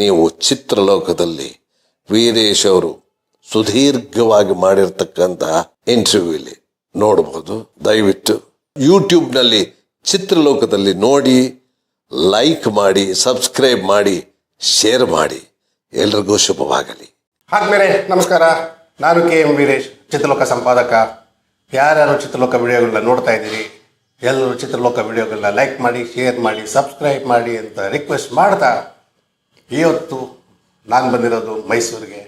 ನೀವು ಚಿತ್ರಲೋಕದಲ್ಲಿ ವೀರೇಶ್ ಅವರು ಸುದೀರ್ಘವಾಗಿ ಮಾಡಿರ್ತಕ್ಕಂತಹ ಇಂಟರ್ವ್ಯೂ ಇಲ್ಲಿ ನೋಡಬಹುದು ದಯವಿಟ್ಟು ಯೂಟ್ಯೂಬ್ನಲ್ಲಿ ಚಿತ್ರಲೋಕದಲ್ಲಿ ನೋಡಿ ಲೈಕ್ ಮಾಡಿ ಸಬ್ಸ್ಕ್ರೈಬ್ ಮಾಡಿ ಶೇರ್ ಮಾಡಿ. ಎಲ್ರಿಗೂ ಶುಭವಾಗಲಿ. ಆದ್ಮೇಲೆ ನಮಸ್ಕಾರ. ನಾನು ಕೆ ಎಂ ವೀರೇಶ್, ಚಿತ್ರಲೋಕ ಸಂಪಾದಕ. ಯಾರ್ಯಾರು ಚಿತ್ರಲೋಕ ವಿಡಿಯೋಗಳನ್ನ ನೋಡ್ತಾ ಇದ್ದೀರಿ, ಎಲ್ಲರೂ ಚಿತ್ರಲೋಕ ವಿಡಿಯೋಗಳನ್ನ ಲೈಕ್ ಮಾಡಿ ಶೇರ್ ಮಾಡಿ ಸಬ್ಸ್ಕ್ರೈಬ್ ಮಾಡಿ ಅಂತ ರಿಕ್ವೆಸ್ಟ್ ಮಾಡ್ತಾ ಇವತ್ತು ನಾನು ಬಂದಿರೋದು ಮೈಸೂರಿಗೆ.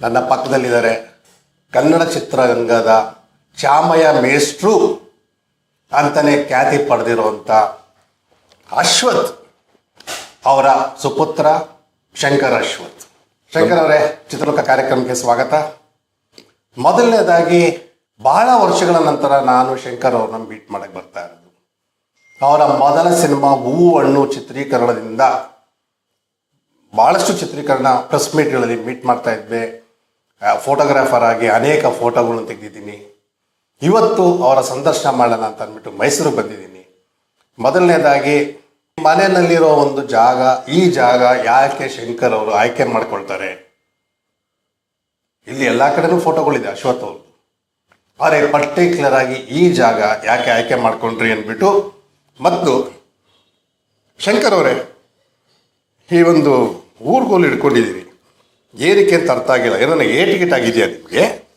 ನನ್ನ ಪಕ್ಕದಲ್ಲಿದ್ದಾರೆ ಕನ್ನಡ ಚಿತ್ರರಂಗದ ಚಾಮಯ ಮೇಷ್ಟ್ರು ಅಂತಲೇ ಖ್ಯಾತಿ ಪಡೆದಿರುವಂಥ ಅಶ್ವಥ್ ಅವರ ಸುಪುತ್ರ ಶಂಕರ್ ಅಶ್ವಥ್. ಶಂಕರ್ ಅವರೇ ಚಿತ್ರಲೋಕ ಕಾರ್ಯಕ್ರಮಕ್ಕೆ ಸ್ವಾಗತ. ಮೊದಲನೇದಾಗಿ ಬಹಳ ವರ್ಷಗಳ ನಂತರ ನಾನು ಶಂಕರ್ ಅವ್ರನ್ನ ಮೀಟ್ ಮಾಡಕ್ಕೆ ಬರ್ತಾ ಇರೋದು. ಅವರ ಮೊದಲ ಸಿನಿಮಾ ಹೂ ಹಣ್ಣು ಚಿತ್ರೀಕರಣದಿಂದ ಬಹಳಷ್ಟು ಚಿತ್ರೀಕರಣ ಪ್ರೆಸ್ ಮೀಟ್ಗಳಲ್ಲಿ ಮೀಟ್ ಮಾಡ್ತಾ ಇದ್ದೆ. ಫೋಟೋಗ್ರಾಫರ್ ಆಗಿ ಅನೇಕ ಫೋಟೋಗಳನ್ನು ತೆಗೆದಿದ್ದೀನಿ. ಇವತ್ತು ಅವರ ಸಂದರ್ಶನ ಮಾಡೋಣ ಅಂತ ಅಂದ್ಬಿಟ್ಟು ಮೈಸೂರಿಗೆ ಬಂದಿದ್ದೀನಿ. ಮೊದಲನೇದಾಗಿ, ಮನೆಯಲ್ಲಿರೋ ಒಂದು ಜಾಗ, ಈ ಜಾಗ ಯಾಕೆ ಶಂಕರ್ ಅವರು ಆಯ್ಕೆ ಮಾಡ್ಕೊಳ್ತಾರೆ? ಇಲ್ಲಿ ಎಲ್ಲ ಕಡೆನೂ ಫೋಟೋಗಳಿದೆ ಅಶ್ವಥ್ ಅವರು ಆದರೆ ಪರ್ಟಿಕ್ಯುಲರ್ ಆಗಿ ಈ ಜಾಗ ಯಾಕೆ ಆಯ್ಕೆ ಮಾಡ್ಕೊಂಡ್ರಿ ಅಂದ್ಬಿಟ್ಟು, ಮತ್ತು ಶಂಕರ್ ಅವರೇ, ಈ ಒಂದು ಊರ್ಗೋಲು ಹಿಡ್ಕೊಂಡಿದ್ದೀರಿ ಏರಿಕೆ ಅಂತ ಅರ್ಥ ಆಗಿಲ್ಲ. ಏನನ್ನ ಏ ಟಿಕೆಟ್ ಆಗಿದೆಯಾ ನಿಮಗೆ?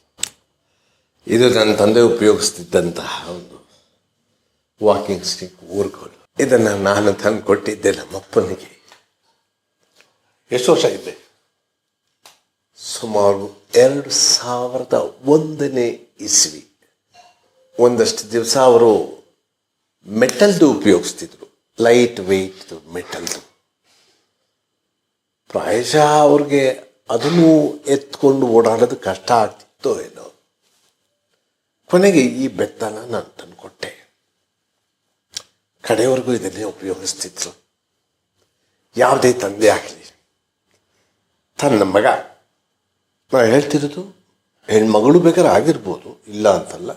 ಇದು ನನ್ನ ತಂದೆ ಉಪಯೋಗಿಸ್ತಿದ್ದಂತಹ ಒಂದು ವಾಕಿಂಗ್ ಸ್ಟಿಕ್ ಊರ್ಗೋಲು. ಇದನ್ನು ನಾನು ತಂದು ಕೊಟ್ಟಿದ್ದೆ ನಮ್ಮಪ್ಪನಿಗೆ. ಎಷ್ಟು ವರ್ಷ ಇದ್ದೆ ಸುಮಾರು ಎರಡು ಸಾವಿರದ ಒಂದನೇ ಇಸ್ವಿ. ಒಂದಷ್ಟು ದಿವಸ ಅವರು ಮೆಟಲ್ದು ಉಪಯೋಗಿಸ್ತಿದ್ರು. ಲೈಟ್ ವೆಯ್ಟ್ ಮೆಟಲ್ದು ಪ್ರಾಯಶಃ ಅವ್ರಿಗೆ ಅದನ್ನು ಎತ್ಕೊಂಡು ಓಡಾಡೋದು ಕಷ್ಟ ಆಗ್ತಿತ್ತೋ ಏನೋ. ಕೊನೆಗೆ ಈ ಬೆತ್ತನ ನಾನು ತಂದುಕೊಟ್ಟೆ. ಕಡೆಯವರೆಗೂ ಇದನ್ನೇ ಉಪಯೋಗಿಸ್ತಿದ್ರು. ಯಾವುದೇ ತಂದೆ ಆಗಲಿ. ತನ್ನ ಮಗ. ನಾ ಹೇಳ್ತಿರೋದು, ಹೆಣ್ಮಗಳು ಬೇಕಾದ್ರೆ ಆಗಿರ್ಬೋದು, ಇಲ್ಲ ಅಂತಲ್ಲ.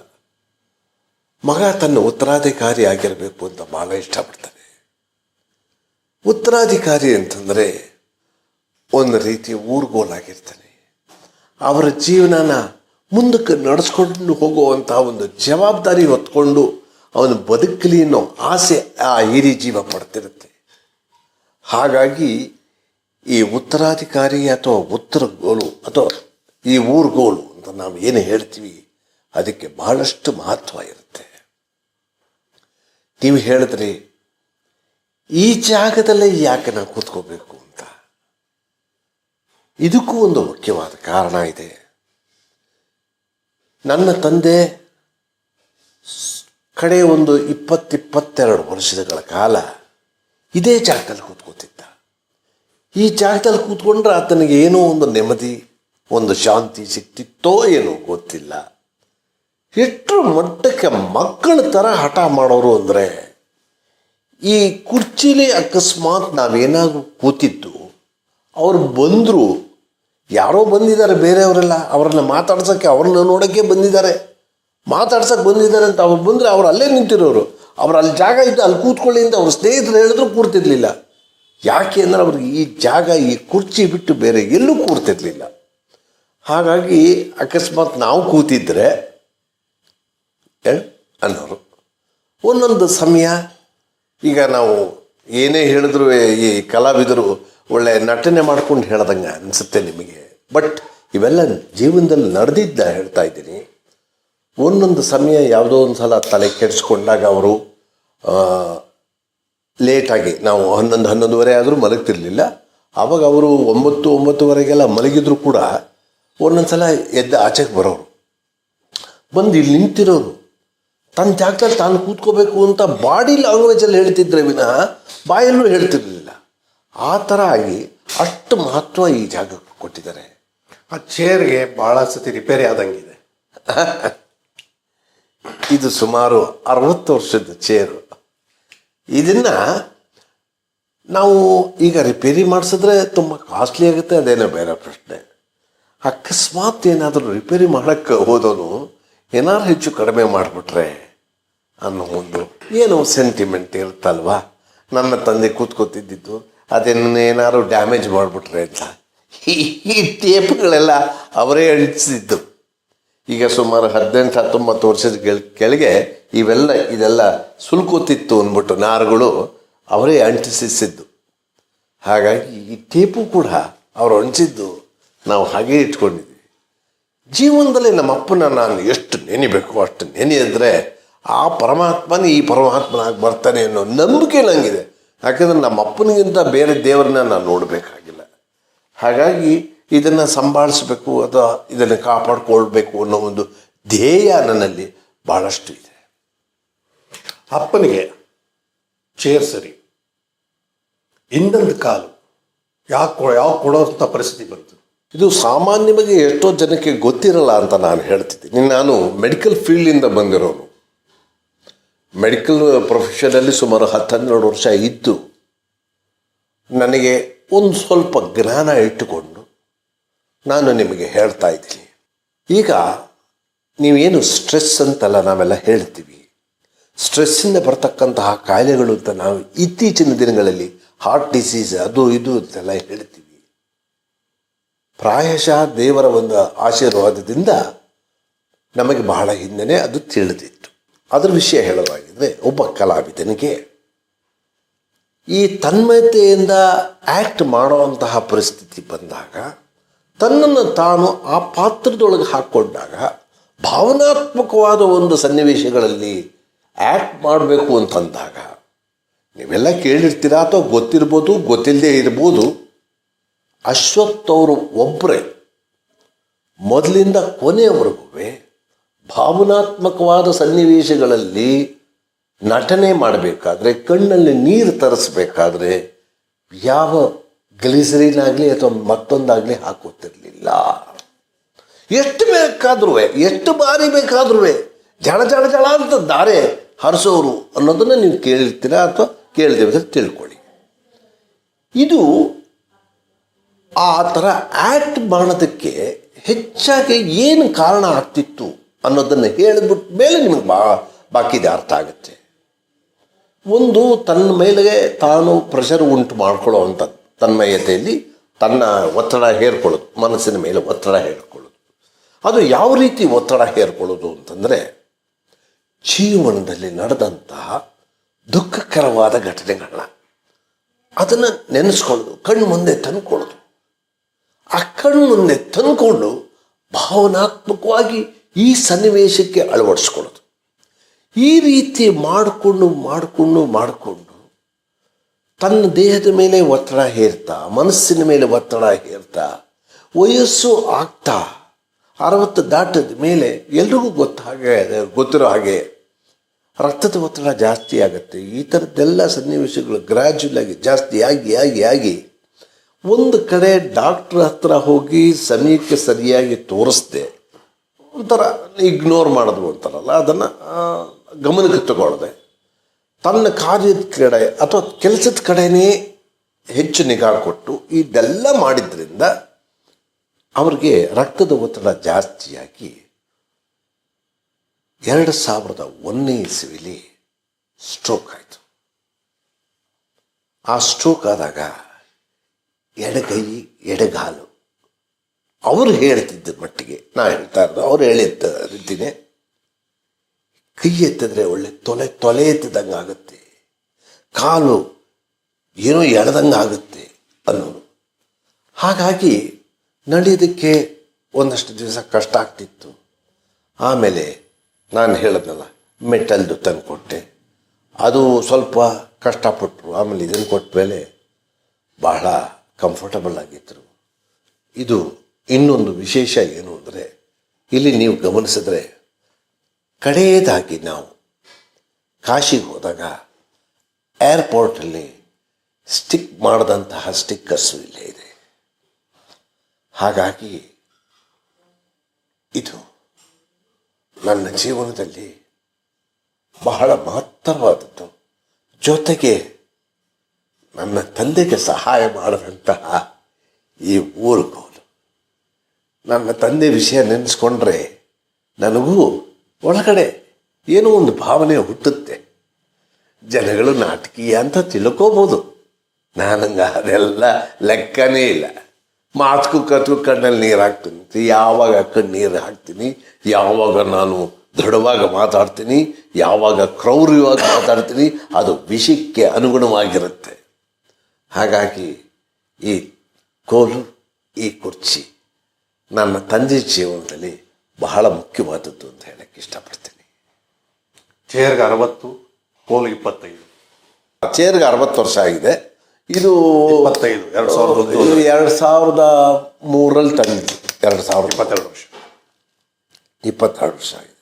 ಮಗ ತನ್ನ ಉತ್ತರಾಧಿಕಾರಿ ಆಗಿರಬೇಕು ಅಂತ ಭಾಳ ಇಷ್ಟಪಡ್ತಾನೆ. ಉತ್ತರಾಧಿಕಾರಿ ಅಂತಂದರೆ ಒಂದು ರೀತಿ ಊರ್ಗೋಲಾಗಿರ್ತಾನೆ. ಅವರ ಜೀವನನ ಮುಂದಕ್ಕೆ ನಡೆಸ್ಕೊಂಡು ಹೋಗುವಂತಹ ಒಂದು ಜವಾಬ್ದಾರಿ ಹೊತ್ಕೊಂಡು ಅವನು ಬದುಕಲಿ ಅನ್ನೋ ಆಸೆ ಆ ಹಿರಿ ಜೀವ ಪಡ್ತಿರುತ್ತೆ. ಹಾಗಾಗಿ ಈ ಉತ್ತರಾಧಿಕಾರಿ ಅಥವಾ ಉತ್ತರ ಗೋಲು ಅಥವಾ ಈ ಊರ್ಗೋಲು ಅಂತ ನಾವು ಏನು ಹೇಳ್ತೀವಿ, ಅದಕ್ಕೆ ಬಹಳಷ್ಟು ಮಹತ್ವ ಇರುತ್ತೆ. ನೀವು ಹೇಳಿದ್ರಿ ಈ ಜಾಗದಲ್ಲೇ ಯಾಕೆ ನಾವು ಕೂತ್ಕೋಬೇಕು? ಇದಕ್ಕೂ ಒಂದು ಮುಖ್ಯವಾದ ಕಾರಣ ಇದೆ. ನನ್ನ ತಂದೆ ಕಡೆ ಒಂದು ಇಪ್ಪತ್ತಿಪ್ಪತ್ತೆರಡು ವರ್ಷಗಳ ಕಾಲ ಇದೇ ಜಾಗದಲ್ಲಿ ಕೂತ್ಕೋತಿದ್ದ. ಈ ಜಾಗದಲ್ಲಿ ಕೂತ್ಕೊಂಡ್ರೆ ಆತನಿಗೆ ಏನೋ ಒಂದು ನೆಮ್ಮದಿ, ಒಂದು ಶಾಂತಿ ಸಿಕ್ತಿತ್ತೋ ಏನೋ ಗೊತ್ತಿಲ್ಲ. ಎಷ್ಟರ ಮಟ್ಟಕ್ಕೆ ಮಕ್ಕಳ ಥರ ಹಠ ಮಾಡೋರು ಅಂದರೆ ಈ ಕುರ್ಚಿಲಿ ಅಕಸ್ಮಾತ್ ನಾವೇನಾದರೂ ಕೂತಿದ್ದು, ಅವ್ರು ಬಂದರು ಯಾರೋ ಬಂದಿದ್ದಾರೆ ಬೇರೆಯವರೆಲ್ಲ ಅವ್ರನ್ನ ಮಾತಾಡ್ಸೋಕ್ಕೆ ಅವ್ರನ್ನ ನೋಡೋಕ್ಕೆ ಬಂದಿದ್ದಾರೆ. ಮಾತಾಡ್ಸೋಕ್ಕೆ ಬಂದಿದ್ದಾರೆ ಅಂತ ಅವ್ರು ಬಂದರೆ ಅವ್ರು ಅಲ್ಲೇ ನಿಂತಿರೋರು. ಅವ್ರು ಅಲ್ಲಿ ಜಾಗ ಇದ್ದು ಅಲ್ಲಿ ಕೂತ್ಕೊಳ್ಳಿ ಅಂತ ಅವ್ರ ಸ್ನೇಹಿತರು ಹೇಳಿದ್ರು ಕೂರ್ತಿರ್ಲಿಲ್ಲ. ಯಾಕೆ ಅಂದರೆ ಅವ್ರಿಗೆ ಈ ಜಾಗ, ಈ ಕುರ್ಚಿ ಬಿಟ್ಟು ಬೇರೆ ಎಲ್ಲೂ ಕೂರ್ತಿರ್ಲಿಲ್ಲ. ಹಾಗಾಗಿ ಅಕಸ್ಮಾತ್ ನಾವು ಕೂತಿದ್ರೆ? ಅನ್ನೋರು. ಒಂದೊಂದು ಸಮಯ ಈಗ ನಾವು ಏನೇ ಹೇಳಿದ್ರು, ಈ ಕಲಾವಿದರು ಒಳ್ಳೆ ನಟನೆ ಮಾಡ್ಕೊಂಡು ಹೇಳ್ದಂಗೆ ಅನಿಸುತ್ತೆ ನಿಮಗೆ. ಬಟ್ ಇವೆಲ್ಲ ಜೀವನದಲ್ಲಿ ನಡೆದಿದ್ದ ಹೇಳ್ತಾ ಇದ್ದೀನಿ. ಒಂದೊಂದು ಸಮಯ ಯಾವುದೋ ಒಂದು ಸಲ ತಲೆ ಕೆಡಿಸ್ಕೊಂಡಾಗ ಅವರು ಲೇಟಾಗಿ ನಾವು ಹನ್ನೊಂದು, ಹನ್ನೊಂದುವರೆ ಆದರೂ ಮಲಗ್ತಿರ್ಲಿಲ್ಲ. ಆವಾಗ ಅವರು ಒಂಬತ್ತು, ಒಂಬತ್ತುವರೆಗೆಲ್ಲ ಮಲಗಿದ್ರು ಕೂಡ ಒಂದೊಂದು ಸಲ ಎದ್ದು ಆಚೆಗೆ ಬರೋರು. ಬಂದು ಇಲ್ಲಿ ನಿಂತಿರೋರು. ತನ್ನ ಜಾಗದಲ್ಲಿ ತಾನು ಕೂತ್ಕೋಬೇಕು ಅಂತ ಬಾಡಿ ಲ್ಯಾಂಗ್ವೇಜಲ್ಲಿ ಹೇಳ್ತಿದ್ರೆ ವಿನಃ ಬಾಯಲ್ಲೂ ಹೇಳ್ತಿರ್ಲಿಲ್ಲ. ಆ ಥರ ಆಗಿ ಅಷ್ಟು ಮಹತ್ವ ಈ ಜಾಗಕ್ಕೆ ಕೊಟ್ಟಿದ್ದಾರೆ. ಆ ಚೇರ್ಗೆ ಭಾಳ ಸತಿ ರಿಪೇರಿ ಆದಂಗಿದೆ. ಇದು ಸುಮಾರು ಅರವತ್ತು ವರ್ಷದ ಚೇರು ಇದನ್ನ ನಾವು ಈಗ ರಿಪೇರಿ ಮಾಡಿಸಿದ್ರೆ ತುಂಬ ಕಾಸ್ಟ್ಲಿ ಆಗುತ್ತೆ ಅದೇನೋ ಬೇರೆ ಪ್ರಶ್ನೆ. ಅಕಸ್ಮಾತ್ ಏನಾದರೂ ರಿಪೇರಿ ಮಾಡೋಕ್ಕೆ ಹೋದವನು ಏನಾದ್ರು ಹೆಚ್ಚು ಕಡಿಮೆ ಮಾಡಿಬಿಟ್ರೆ ಅನ್ನೋ ಒಂದು ಏನೋ ಸೆಂಟಿಮೆಂಟ್ ಇರುತ್ತಲ್ವಾ? ನನ್ನ ತಂದೆ ಕೂತ್ಕೋತಿದ್ದಿದ್ದು ಅದನ್ನೇನಾದ್ರು ಡ್ಯಾಮೇಜ್ ಮಾಡಿಬಿಟ್ರೆ ಅಂತ ಈ ಈ ಟೇಪ್ಗಳೆಲ್ಲ ಅವರೇ ಅಳಿಸಿದ್ದು ಈಗ ಸುಮಾರು ಹದಿನೆಂಟು, ಹತ್ತೊಂಬತ್ತು ವರ್ಷದ ಕೆಳ- ಕೆಳಗೆ ಇವೆಲ್ಲ, ಇದೆಲ್ಲ ಸುಲ್ಕೋತಿತ್ತು ಅಂದ್ಬಿಟ್ಟು ನಾರುಗಳು ಅವರೇ ಅಂಟಿಸಿದ್ದು ಹಾಗಾಗಿ ಈ ಟೇಪು ಕೂಡ ಅವರು ಅಂಟಿಸಿದ್ದು ನಾವು ಹಾಗೆ ಇಟ್ಕೊಂಡಿದ್ವಿ. ಜೀವನದಲ್ಲಿ ನಮ್ಮ ಅಪ್ಪನ ನಾನು ಎಷ್ಟು ನೆನಿಬೇಕು, ಅಷ್ಟು ನೆನೆಯಿದ್ರೆ ಆ ಪರಮಾತ್ಮನೇ ಈ ಪರಮಾತ್ಮನಾಗಿ ಬರ್ತಾನೆ ಅನ್ನೋ ನಂಬಿಕೆ ನನಗಿದೆ ಯಾಕಂದ್ರೆ ನಮ್ಮ ಅಪ್ಪನಿಗಿಂತ ಬೇರೆ ದೇವರನ್ನ ನಾನು ನೋಡಬೇಕಾಗಿಲ್ಲ. ಹಾಗಾಗಿ ಇದನ್ನು ಸಂಭಾಳಿಸ್ಬೇಕು ಅಥವಾ ಇದನ್ನು ಕಾಪಾಡಿಕೊಳ್ಬೇಕು ಅನ್ನೋ ಒಂದು ಧ್ಯೇಯ ನನ್ನಲ್ಲಿ ಭಾಳಷ್ಟು ಇದೆ. ಅಪ್ಪನಿಗೆ ಚೇರ್ ಸರಿ. ಇನ್ನೊಂದು ಕಾಲು. ಯಾಕೆ ಯಾವ ಕೊಡೋಂಥ ಪರಿಸ್ಥಿತಿ ಬಂತು. ಇದು ಸಾಮಾನ್ಯವಾಗಿ ಎಷ್ಟೋ ಜನಕ್ಕೆ ಗೊತ್ತಿರಲ್ಲ ಅಂತ ನಾನು ಹೇಳ್ತಿದ್ದೀನಿ. ನಾನು ಮೆಡಿಕಲ್ ಫೀಲ್ಡಿಂದ ಬಂದಿರೋನು. ಮೆಡಿಕಲ್ ಪ್ರೊಫೆಷನಲ್ಲಿ ಸುಮಾರು ಹತ್ತು ಹನ್ನೆರಡು ವರ್ಷ ಇದ್ದು, ನನಗೆ ಒಂದು ಸ್ವಲ್ಪ ಜ್ಞಾನ ಇಟ್ಟುಕೊಂಡು ನಾನು ನಿಮಗೆ ಹೇಳ್ತಾ ಇದ್ದೀನಿ. ಈಗ ನೀವೇನು ಸ್ಟ್ರೆಸ್ ಅಂತೆಲ್ಲ ನಾವೆಲ್ಲ ಹೇಳ್ತೀವಿ. ಸ್ಟ್ರೆಸ್ಸಿಂದ ಬರ್ತಕ್ಕಂತಹ ಕಾಯಿಲೆಗಳು ಅಂತ ನಾವು ಇತ್ತೀಚಿನ ದಿನಗಳಲ್ಲಿ ಹಾರ್ಟ್ ಡಿಸೀಸ್ ಅದು ಇದು ಅಂತೆಲ್ಲ ಹೇಳ್ತೀವಿ. ಪ್ರಾಯಶಃ ದೇವರ ಒಂದು ಆಶೀರ್ವಾದದಿಂದ ನಮಗೆ ಬಹಳ ಹಿಂದೆನೇ ಅದು ತಿಳಿದಿತ್ತು. ಅದರ ವಿಷಯ ಹೇಳೋದಾಗಿದ್ರೆ, ಒಬ್ಬ ಕಲಾವಿದನಿಗೆ ಈ ತನ್ಮಯತೆಯಿಂದ ಆ್ಯಕ್ಟ್ ಮಾಡುವಂತಹ ಪರಿಸ್ಥಿತಿ ಬಂದಾಗ, ತನ್ನನ್ನು ತಾನು ಆ ಪಾತ್ರದೊಳಗೆ ಹಾಕ್ಕೊಂಡಾಗ ಭಾವನಾತ್ಮಕವಾದ ಒಂದು ಸನ್ನಿವೇಶಗಳಲ್ಲಿ ಆ್ಯಕ್ಟ್ ಮಾಡಬೇಕು ಅಂತಂದಾಗ, ನೀವೆಲ್ಲ ಕೇಳಿರ್ತೀರಾ ಅಥವಾ ಗೊತ್ತಿರ್ಬೋದು, ಗೊತ್ತಿಲ್ಲದೆ ಇರ್ಬೋದು, ಅಶ್ವಥ್ ಅವರು ಒಬ್ಬರೇ ಮೊದಲಿಂದ ಕೊನೆಯವರೆಗೂ ಭಾವನಾತ್ಮಕವಾದ ಸನ್ನಿವೇಶಗಳಲ್ಲಿ ನಟನೆ ಮಾಡಬೇಕಾದ್ರೆ, ಕಣ್ಣಲ್ಲಿ ನೀರು ತರಿಸ್ಬೇಕಾದ್ರೆ ಯಾವ ಗ್ಲಿಸರಿನ್ ಆಗಲಿ ಅಥವಾ ಮತ್ತೊಂದಾಗಲಿ ಹಾಕುತ್ತಿರಲಿಲ್ಲ ಎಷ್ಟು ಬೇಕಾದ್ರೂ ಎಷ್ಟು ಬಾರಿ ಬೇಕಾದ್ರೂ ಜಳ ಜಳ ಜಳ ಅಂತ ದಾರೆ ಹರಿಸೋರು ಅನ್ನೋದನ್ನು ನೀವು ಕೇಳಿರ್ತೀರಾ ಅಥವಾ ಕೇಳಿದ್ರೆ ತಿಳ್ಕೊಳ್ಳಿ. ಇದು ಆ ಥರ ಆ್ಯಕ್ಟ್ ಮಾಡೋದಕ್ಕೆ ಹೆಚ್ಚಾಗಿ ಏನು ಕಾರಣ ಆಗ್ತಿತ್ತು? ಅನ್ನೋದನ್ನು ಹೇಳಿಬಿಟ್ಟ ಮೇಲೆ ನಿಮಗೆ ಬಾ, ಬಾಕಿದೆ ಅರ್ಥ ಆಗುತ್ತೆ. ಒಂದು ತನ್ನ ಮೇಲೆ ತಾನು ಪ್ರೆಷರ್ ಉಂಟು ಮಾಡ್ಕೊಳ್ಳೋ ಅಂತ ತನ್ಮಯತೆಯಲ್ಲಿ ತನ್ನ ಒತ್ತಡ ಹೇರ್ಕೊಳ್ಳೋದು, ಮನಸ್ಸಿನ ಮೇಲೆ ಒತ್ತಡ ಹೇರ್ಕೊಳ್ಳೋದು. ಅದು ಯಾವ ರೀತಿ ಒತ್ತಡ ಹೇರ್ಕೊಳ್ಳೋದು ಅಂತಂದರೆ ಜೀವನದಲ್ಲಿ ನಡೆದಂತಹ ದುಃಖಕರವಾದ ಘಟನೆಗಳನ್ನ ಅದನ್ನು ನೆನೆಸ್ಕೊಳ್ಳೋದು, ಕಣ್ಣು ಮುಂದೆ ತಂದ್ಕೊಳ್ಳೋದು. ಆ ಕಣ್ಣು ಮುಂದೆ ತಂದ್ಕೊಂಡು ಭಾವನಾತ್ಮಕವಾಗಿ ಈ ಸನ್ನಿವೇಶಕ್ಕೆ ಅಳವಡಿಸ್ಕೊಳ್ಳೋದು. ಈ ರೀತಿ ಮಾಡಿಕೊಂಡು ಮಾಡಿಕೊಂಡು ಮಾಡಿಕೊಂಡು ತನ್ನ ದೇಹದ ಮೇಲೆ ಒತ್ತಡ ಹೇರ್ತಾ, ಮನಸ್ಸಿನ ಮೇಲೆ ಒತ್ತಡ ಹೇರ್ತಾ, ವಯಸ್ಸು ಆಗ್ತಾ, ಅರವತ್ತು ದಾಟದ ಮೇಲೆ ಎಲ್ರಿಗೂ ಗೊತ್ತ ಹಾಗೆ, ಗೊತ್ತಿರೋ ಹಾಗೆ ರಕ್ತದ ಒತ್ತಡ ಜಾಸ್ತಿ ಆಗುತ್ತೆ. ಈ ಥರದ್ದೆಲ್ಲ ಸನ್ನಿವೇಶಗಳು ಗ್ರ್ಯಾಜುವಲ್ ಆಗಿ, ಜಾಸ್ತಿ ಆಗಿ ಆಗಿ ಆಗಿ ಒಂದು ಕಡೆ ಡಾಕ್ಟ್ರ್ ಹತ್ರ ಹೋಗಿ ಸಮಯಕ್ಕೆ ಸರಿಯಾಗಿ ತೋರಿಸ್ದೆ. ಒಂಥರ ಇಗ್ನೋರ್ ಮಾಡೋದು ಅಂತಾರಲ್ಲ, ಅದನ್ನು ಗಮನಕ್ಕೆ ತಗೊಳ್ಳದೆ ತನ್ನ ಕಾರ್ಯದ ಕಡೆ ಅಥವಾ ಕೆಲಸದ ಕಡೆನೇ ಹೆಚ್ಚು ನಿಗಾ ಕೊಟ್ಟು ಇದೆಲ್ಲ ಮಾಡಿದ್ರಿಂದ ಅವರಿಗೆ ರಕ್ತದ ಒತ್ತಡ ಜಾಸ್ತಿಯಾಗಿ ಎರಡು ಸಾವಿರದ ಒಂದನೇ ಇಸವಿಲಿ ಸ್ಟ್ರೋಕ್ ಆಯಿತು. ಆ ಸ್ಟ್ರೋಕ್ ಆದಾಗ ಎಡಗೈ ಎಡಗಾಲು. ಅವರು ಹೇಳ್ತಿದ್ದ ಮಟ್ಟಿಗೆ, ನಾ ಹೇಳ್ತಾ ಇರೋದು, ಅವ್ರು ಹೇಳಿದ್ದ ರೀತಿನೇ, ಕೈ ಎತ್ತಿದ್ರೆ ಒಳ್ಳೆ ತೊಲೆ ತೊಲೆ ಎತ್ತಿದಂಗೆ ಆಗುತ್ತೆ. ಕಾಲು ಏನೋ ಎಳೆದಂಗೆ ಆಗುತ್ತೆ ಅನ್ನೋರು ಹಾಗಾಗಿ ನಡೆಯೋದಕ್ಕೆ ಒಂದಷ್ಟು ದಿವಸ ಕಷ್ಟ ಆಗ್ತಿತ್ತು. ಆಮೇಲೆ ನಾನು ಹೇಳಿದ್ನಲ್ಲ ಮೆಟಲ್ದು ತಂದು ಕೊಟ್ಟೆ ಅದು ಸ್ವಲ್ಪ ಕಷ್ಟಪಟ್ಟರು ಆಮೇಲೆ ಇದನ್ನು ಕೊಟ್ಟ ಮೇಲೆ ಬಹಳ ಕಂಫರ್ಟಬಲ್ ಆಗಿದ್ದರು ಇದು ಇನ್ನೊಂದು ವಿಶೇಷ ಏನು ಅಂದರೆ, ಇಲ್ಲಿ ನೀವು ಗಮನಿಸಿದ್ರೆ, ಕಡೆಯದಾಗಿ ನಾವು ಕಾಶಿಗೆ ಹೋದಾಗ ಏರ್ಪೋರ್ಟಲ್ಲಿ ಸ್ಟಿಕ್ ಮಾಡಿದಂತಹ ಸ್ಟಿಕ್ಕರ್ಸು ಇಲ್ಲೇ ಇದೆ. ಹಾಗಾಗಿ ಇದು ನನ್ನ ಜೀವನದಲ್ಲಿ ಬಹಳ ಮಹತ್ತರವಾದದ್ದು. ಜೊತೆಗೆ ನನ್ನ ತಂದೆಗೆ ಸಹಾಯ ಮಾಡಿದಂತಹ ಈ ಊರುಗೋಲು ನನ್ನ ತಂದೆ ವಿಷಯ ನೆನೆಸ್ಕೊಂಡ್ರೆ ನನಗೂ ಒಳಗಡೆ ಏನೋ ಒಂದು ಭಾವನೆ ಹುಟ್ಟುತ್ತೆ. ಜನಗಳು ನಾಟಕೀಯ ಅಂತ ತಿಳ್ಕೋಬೋದು. ನನಗೆ ಅದೆಲ್ಲ ಲೆಕ್ಕನೇ ಇಲ್ಲ. ಮಾತುಕು ಕತ್ಕು ಕಣ್ಣಲ್ಲಿ ನೀರು ಹಾಕ್ತೀನಿ, ಯಾವಾಗ ಕಣ್ಣೀರು ಹಾಕ್ತೀನಿ, ಯಾವಾಗ ನಾನು ದೃಢವಾಗಿ ಮಾತಾಡ್ತೀನಿ, ಯಾವಾಗ ಕ್ರೌರ್ಯವಾಗಿ ಮಾತಾಡ್ತೀನಿ, ಅದು ವಿಷಕ್ಕೆ ಅನುಗುಣವಾಗಿರುತ್ತೆ. ಹಾಗಾಗಿ ಈ ಕೋಲು, ಈ ಕುರ್ಚಿ ನನ್ನ ತಂದೆ ಜೀವನದಲ್ಲಿ ಬಹಳ ಮುಖ್ಯವಾದದ್ದು ಅಂತ ಹೇಳಕ್ಕೆ ಇಷ್ಟಪಡ್ತೀನಿ. ಚೇರ್ಗೆ ಅರವತ್ತು ಕೋಲು ಇಪ್ಪತ್ತೈದು. ಚೇರ್ಗೆ ಅರವತ್ತು ವರ್ಷ ಆಗಿದೆ. ಇದು ಇಪ್ಪತ್ತೈದು ಎರಡು ಸಾವಿರದ ಎರಡು ಸಾವಿರದ ಮೂರಲ್ಲಿ ತಂದಿದ್ದು. ಎರಡು ಸಾವಿರದ ಇಪ್ಪತ್ತೆರಡು ವರ್ಷ. ಇಪ್ಪತ್ತೆರಡು ವರ್ಷ ಆಗಿದೆ.